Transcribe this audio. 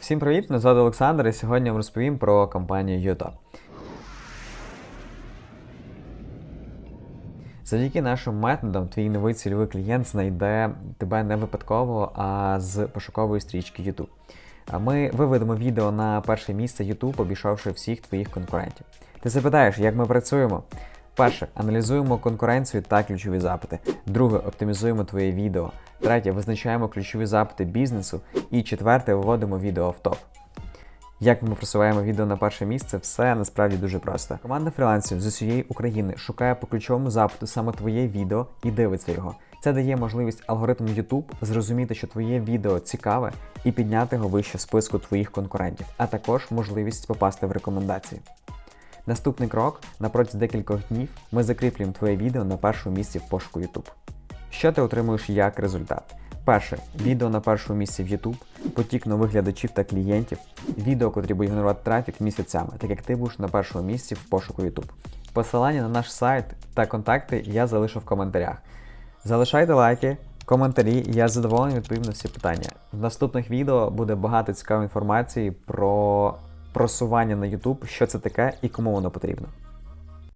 Всім привіт! Мене Олександр, і сьогодні я вам розповім про компанію YouTube. Завдяки нашим методам твій новий цільовий клієнт знайде тебе не випадково, а з пошукової стрічки YouTube. Ми виведемо відео на перше місце YouTube, обійшовши всіх твоїх конкурентів. Ти запитаєш, як ми працюємо? Перше, аналізуємо конкуренцію та ключові запити. Друге, оптимізуємо твоє відео. Третє, визначаємо ключові запити бізнесу. І четверте, виводимо відео в топ. Як ми просуваємо відео на перше місце, все насправді дуже просто. Команда фрілансерів з усієї України шукає по ключовому запиту саме твоє відео і дивиться його. Це дає можливість алгоритму YouTube зрозуміти, що твоє відео цікаве, і підняти його вище в списку твоїх конкурентів, а також можливість попасти в рекомендації. Наступний крок на протязі декількох днів ми закріплюємо твоє відео на першому місці в пошуку YouTube. Що ти отримуєш як результат? Перше, відео на першому місці в YouTube, потік нових глядачів та клієнтів, відео, котрі будуть генерувати трафік місяцями, так як ти будеш на першому місці в пошуку YouTube. Посилання на наш сайт та контакти я залишу в коментарях. Залишайте лайки, коментарі, я з задоволенням відповім на всі питання. В наступних відео буде багато цікавої інформації про просування на YouTube, що це таке і кому воно потрібно.